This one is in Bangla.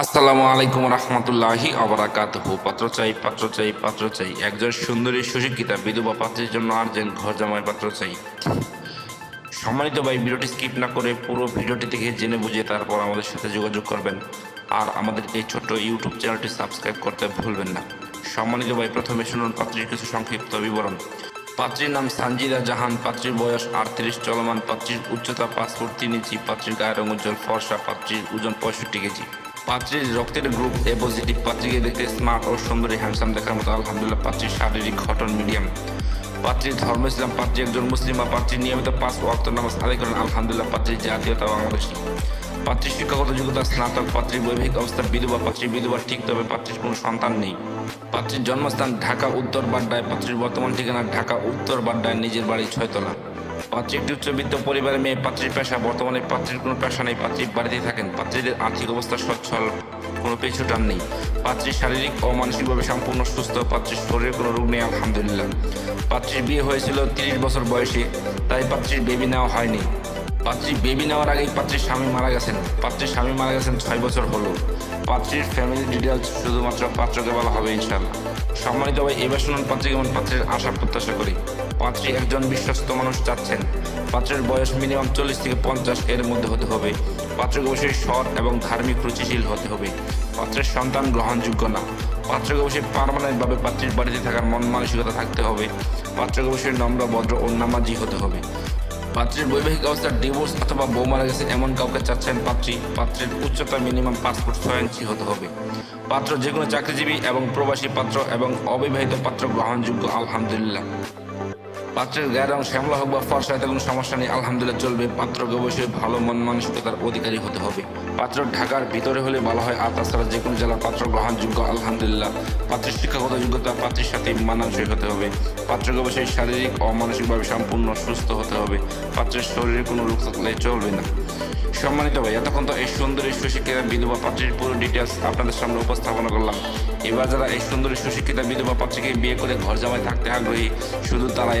আসসালামু আলাইকুম রহমতুল্লাহি অবরাকাতহু পাত্র চাই পাত্র চাই পাত্র চাই। একজন সুন্দরী, সুশিক্ষিতা, বিধবা পাত্রের জন্য আর্জেন্ট ঘর জামাই পাত্র চাই। সম্মানিত ভাই, ভিডিওটি স্কিপ না করে পুরো ভিডিওটি দেখে জেনে বুঝে তারপর আমাদের সাথে যোগাযোগ করবেন। আর আমাদের এই ছোট্ট ইউটিউব চ্যানেলটি সাবস্ক্রাইব করতে ভুলবেন না। সম্মানিত ভাই, প্রথমে শুনুন পাত্রীর কিছু সংক্ষিপ্ত বিবরণ। পাত্রীর নাম সানজিদা জাহান, পাত্রীর বয়স আটত্রিশ, চলমান পাত্রীর উচ্চতা পাঁচ ফুট তিন ইঞ্চি, পাত্রীর গায়ের রঙ উজ্জ্বল, ফর্সা, পাত্রীর ওজন পঁয়ষট্টি কেজি। পাত্রীর রক্তের গ্রুপ এ পজিটিভ পাত্রীকে দেখতে স্মার্ট ও সুন্দরী হ্যান্ডসাম দেখার মতো, আলহামদুলিল্লাহ, পাত্রীর শারীরিক ঘটন মিডিয়াম পাত্রীর ধর্ম ইসলাম, পাত্রী একজন মুসলিম বা পাত্রী নিয়মিত পাঁচ ওয়াক্ত নামাজ আদায় করেন, আলহামদুলিল্লাহ পাত্রীর জাতীয়তা বাংলাদেশী। পাত্রীর শিক্ষাগত যোগ্যতা স্নাতক পাত্রীর বৈবাহিক অবস্থা বিধবা, পাত্রী বিধবা ঠিক, তবে পাত্রীর কোনো সন্তান নেই। পাত্রীর জন্মস্থান ঢাকা উত্তর বাড্ডায়, পাত্রীর বর্তমান ঠিকানা ঢাকা উত্তর বাড্ডায়, নিজের বাড়ি ছয়তলা। পাত্রী উচ্চবিত্ত পরিবারের মেয়ে, পাত্রীর পেশা, বর্তমানে পাত্রীর কোনো পেশা নেই পাত্রী বাড়িতে থাকেন। পাত্রীদের আর্থিক অবস্থা সচ্ছল, কোনো পেছুটান নেই। পাত্রীর শারীরিক ও মানসিকভাবে সম্পূর্ণ সুস্থ, পাত্রীর শরীরে কোনো রোগ নেই, আলহামদুলিল্লাহ। পাত্রীর বিয়ে হয়েছিল তিরিশ বছর বয়সে, তাই পাত্রীর বেবি নেওয়া হয়নি। পাত্রী বেবি নেওয়ার আগেই পাত্রীর স্বামী মারা গেছেন। পাত্রীর স্বামী মারা গেছেন ছয় বছর হলো। পাত্রীর ফ্যামিলি ডিটেলস শুধুমাত্র পাত্রকে বলা হবে ইনশাল্লাহ সম্মানিত ভাই, এবার শুনুন পাত্রী কেমন পাত্রের আশা প্রত্যাশা করি। পাত্রী একজন বিশ্বস্ত মানুষ চাচ্ছেন পাত্রের বয়স মিনিমাম চল্লিশ থেকে পঞ্চাশ এর মধ্যে হতে হবে। পাত্রকে অবশ্যই সৎ এবং ধার্মিক রুচিশীল হতে হবে। পাত্রের সন্তান গ্রহণযোগ্য না। পাত্রকে অবশ্যই পারমানেন্টভাবে পাত্রীর বাড়িতে থাকার মন মানসিকতা থাকতে হবে। পাত্রকে অবশ্যই নম্র, ভদ্র ও নামাজি হতে হবে। পাত্রের বৈবাহিক অবস্থা ডিভোর্স অথবা বউ মারা গেছে এমন কাউকে চাচ্ছেন পাত্রী। পাত্রের উচ্চতা মিনিমাম পাঁচ ফুট ছয় ইঞ্চি হতে হবে। পাত্র যে কোনো চাকরিজীবী এবং প্রবাসী পাত্র এবং অবিবাহিত পাত্র গ্রহণযোগ্য, আলহামদুলিল্লাহ। পাত্রের গায়ের রং শ্যামলা হোক বা ফর্সা, এতে কোনো সমস্যা নেই। আলহামদুলিল্লাহ চলবে। পাত্রকে অবশ্যই ভালো মন মানসিকতার অধিকারী হতে হবে। পাত্র ঢাকার ভিতরে হলে ভালো হয়, আর তাছাড়া যে কোনো জেলার পাত্র গ্রহণযোগ্য, আলহামদুলিল্লাহ। পাত্রের শিক্ষাগত যোগ্যতা পাত্রের সাথে মানানসই হতে হবে। পাত্রকে অবশ্যই শারীরিক ও মানসিকভাবে সম্পূর্ণ সুস্থ হতে হবে। পাত্রের শরীরে কোনো রোগ থাকলে চলবে না। সম্মানিত ভাই, এতক্ষণ তো এই সুন্দরী সুশিক্ষিতা বিধবা পাত্রীর পুরো ডিটেলস আপনাদের সামনে উপস্থাপনা করলাম। এবার যারা এই সুন্দরী সুশিক্ষিতা বিধবা পাত্রীকে বিয়ে করে ঘর জামাই থাকতে আগ্রহী, শুধু তারাই